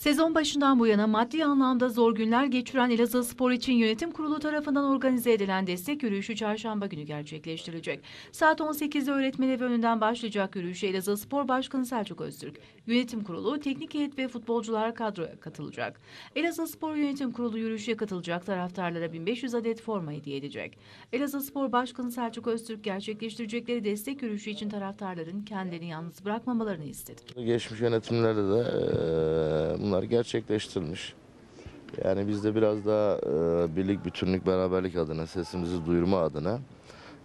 Sezon başından bu yana maddi anlamda zor günler geçiren Elazığ Spor için yönetim kurulu tarafından organize edilen destek yürüyüşü çarşamba günü gerçekleştirilecek. Saat 18'de öğretmen evi önünden başlayacak yürüyüşe Elazığ Spor Başkanı Selçuk Öztürk, yönetim kurulu, teknik heyet ve futbolcular kadroya katılacak. Elazığ Spor Yönetim Kurulu yürüyüşe katılacak taraftarlara 1500 adet forma hediye edecek. Elazığ Spor Başkanı Selçuk Öztürk gerçekleştirecekleri destek yürüyüşü için taraftarların kendilerini yalnız bırakmamalarını istedi. Geçmiş yönetimlerde de eee, bunlar gerçekleştirilmiş. Yani biz de biraz daha eee, birlik, bütünlük, beraberlik adına, sesimizi duyurma adına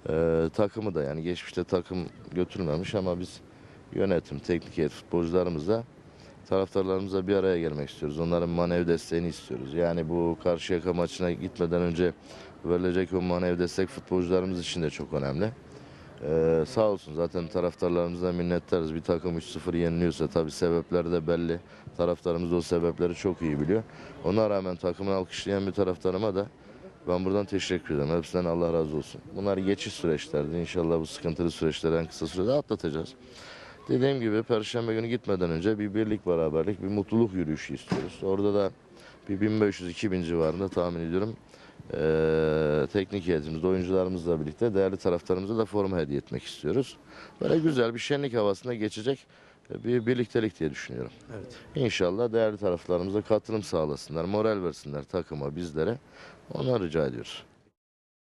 eee, takımı da yani geçmişte takım götürmemiş ama biz yönetim, teknik heyet, futbolcularımızla taraftarlarımızla bir araya gelmek istiyoruz. Onların manevi desteğini istiyoruz. Yani bu Karşıyaka maçına gitmeden önce verilecek o manevi destek futbolcularımız için de çok önemli. Ee, sağ olsun zaten taraftarlarımıza minnettarız. Bir takım 3-0 yeniliyorsa tabii sebepleri de belli. Taraftarımız o sebepleri çok iyi biliyor. Ona rağmen takımını alkışlayan bir taraftarıma da ben buradan teşekkür ederim. Hepsinden Allah razı olsun. Bunlar geçiş süreçlerdi. İnşallah bu sıkıntılı süreçleri en kısa sürede atlatacağız. Dediğim gibi Perşembe günü gitmeden önce bir birlik beraberlik, bir mutluluk yürüyüşü istiyoruz. Orada da bir 1500-2000 civarında tahmin ediyorum. Ee, teknik heyetimizde, oyuncularımızla birlikte değerli taraftarımıza da forma hediye etmek istiyoruz. Böyle güzel bir şenlik havasında geçecek bir birliktelik diye düşünüyorum. Evet. İnşallah değerli taraflarımıza katılım sağlasınlar, moral versinler takıma, bizlere. Onu rica ediyoruz.